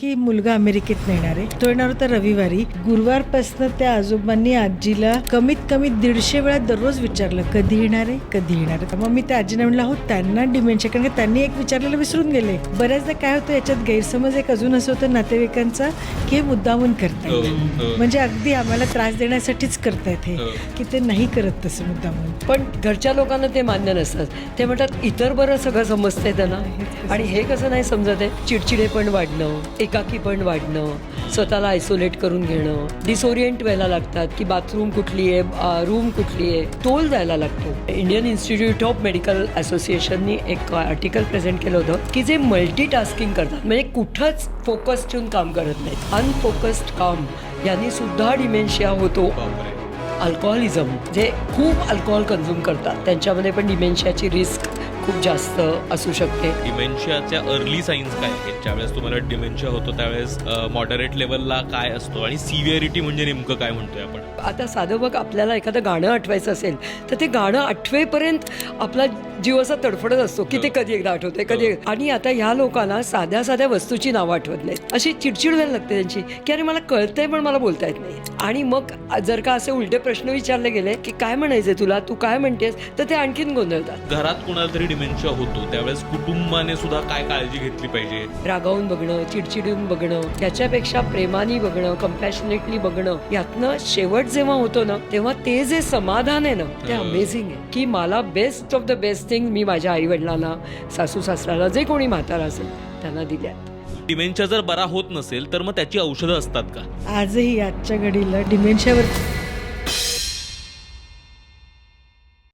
की मुलगा अमेरिकेत येणार आहे. तो येणार होता रविवारी. गुरुवारपासून त्या आजोबांनी आजीला कमीत कमी दीडशे वेळा दररोज विचारलं कधी येणार आहे? कधी येणार आहे? मग मी त्या आजीला म्हणलं हो त्यांना डिमेन्शिया कारण का त्यांनी एक विचारलेलं विसरून गेले. बऱ्याचदा काय होतं याच्यात गैरसमज एक अजून असं होतं नातेवाईकांचा की हे मुद्दामून करतायत. हो, हो. म्हणजे अगदी आम्हाला त्रास देण्यासाठीच करतायत हे हो. की ते नाही करत तसं मुद्दामून. पण घरच्या लोकांना ते मान्य नसतात. ते म्हणतात इतर बरं सगळं समजतंय त्यांना. आणि हे कसं नाही समजत आहे? चिडचिडे पण वाढणं एकाकी पण वाढणं स्वतःला आयसोलेट करून घेणं डिसोरिएंट व्हायला लागतात की बाथरूम कुठली आहे रूम कुठली आहे तोल जायला लागतो. इंडियन इन्स्टिट्यूट ऑफ मेडिकल असोसिएशननी एक आर्टिकल प्रेझेंट केलं होतं की जे मल्टीटास्किंग करतात म्हणजे कुठंच फोकस ठेवून काम करत नाहीत. अनफोकस्ड काम यांनी सुद्धा डिमेन्शिया होतो. अल्कोहोलिझम जे खूप अल्कोहोल कन्झ्युम करतात त्यांच्यामध्ये पण डिमेन्शियाची रिस्क खूप जास्त असू शकते. डिमेन्शियाच्या अर्ली साईन्स काय आहेत? ज्यावेळेस तुम्हाला डिमेन्शिया होतो त्यावेळेस मॉडरेट लेवलला काय असतो? आणि सिव्हिअरिटी म्हणजे नेमकं काय म्हणतोय आपण? आता साधं बघ आपल्याला एखादं गाणं आठवायचं असेल तर ते गाणं आठवेपर्यंत आपला जीव असा तडफडत असतो. की ते कधी एकदा आठवतंय कधी एकदा- आणि आता ह्या लोकांना साध्या साध्या वस्तूची नावं आठवत नाहीत अशी चिडचिड व्हायला लागते त्यांची की अरे मला कळतंय पण मला बोलता येत नाही. आणि मग जर का असे उलटे प्रश्न विचारले गेले की काय म्हणायचंय तुला? तू काय म्हणतेस? तर ते आणखीन गोंधळतात. घरात कुणाला तरी डिमेन्शिया होतो त्यावेळेस कुटुंबाने सुद्धा काय काळजी घेतली पाहिजे? रागावून बघणं चिडचिडून बघणं त्याच्यापेक्षा प्रेमाने बघणं कम्पॅशनेटली बघणं यातनं शेवट जेव्हा होतो ना तेव्हा ते जे समाधान आहे ना ते हो. अमेझिंग आहे. की मला best of the best thing मी माझ्या आई वडिलांना सासू सासऱ्याला जे कोणी म्हातारा असेल त्यांना दिल्या डिमेन्शिया जर बरा होत नसेल तर मग त्याची औषधं असतात का? आजही आजच्या घडीला डिमेन्शियावर